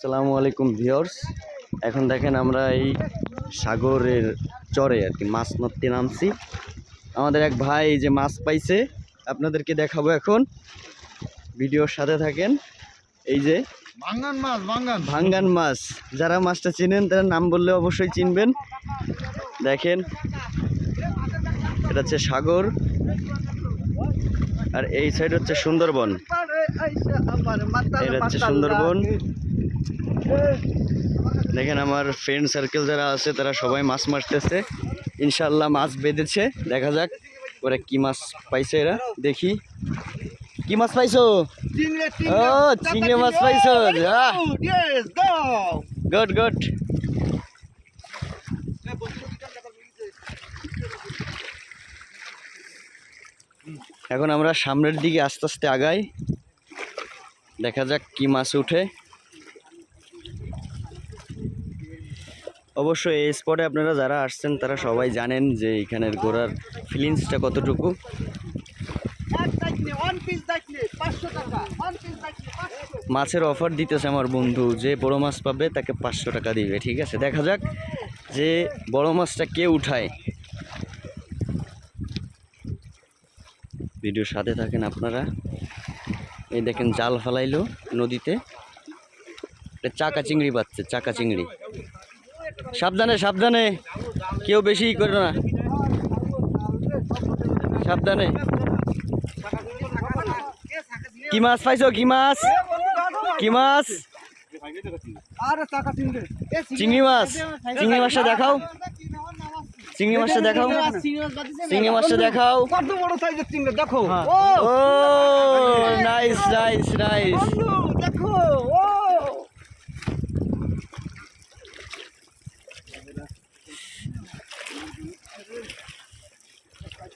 আসসালামু আলাইকুম ভিউয়ার্স। এখন দেখেন আমরা এই সাগরের চরে আর কি মাছ মারতে নামছি। আমাদের এক ভাই এই যে মাছ পাইছে আপনাদেরকে দেখাবো এখন। ভিডিওর সাথে থাকেন। এই যে ভাঙ্গান মাছ ভাঙ্গান। ভাঙ্গান মাছ। যারা মাছটা চিনেন তারা নাম বললে অবশ্যই চিনবেন। দেখেন এটা হচ্ছে সাগর। আর এই সাইড হচ্ছে সুন্দরবন। এটা হচ্ছে সুন্দরবন। দেখেন আমার ফ্রেন্ড সার্কেল যারা আছে তারা সবাই মাছ মারতেছে। ইনশাল্লাহ মাছ বেঁধেছে। দেখা যাক ওরা কি মাছ পাইছে এরা। দেখি। কি মাছ পাইছো? ও চিংড়ি মাছ পাইছো। Good good. এখন আমরা সামনের দিকে আস্তে আস্তে আগাই। দেখা যাক কি মাছ উঠে। অবশ্য এই স্পটে আপনারা যারা আসছেন, তারা সবাই জানেন যে এখানের ঘোরার ফিলিংসটা কতটুকু। মাছের অফার দিতেছে আমার বন্ধু, যে বড় মাছ পাবে তাকে পাঁচশো টাকা দিবে, ঠিক আছে? দেখা যাক যে বড় মাছটা কে উঠায়। ভিডিওর সাথে থাকেন আপনারা। এই দেখেন জাল ফালাইলো নদীতে। এটা চাকা চিংড়ি পাচ্ছে চাকা চিংড়ি। সাবধানে সাবধানে। কেউ বেশি করে না। সাবধানে। কি মাছ পাইছো? কি মাছ? কি মাছ? চিংড়ি মাছ। চিংড়ি মাছটা দেখাও। চিংড়ি মাছটা দেখাও। চিংড়ি মাছটা দেখাও। কত বড় সাইজের চিংড়ি? দেখো। ও নাইস নাইস নাইস দেখো।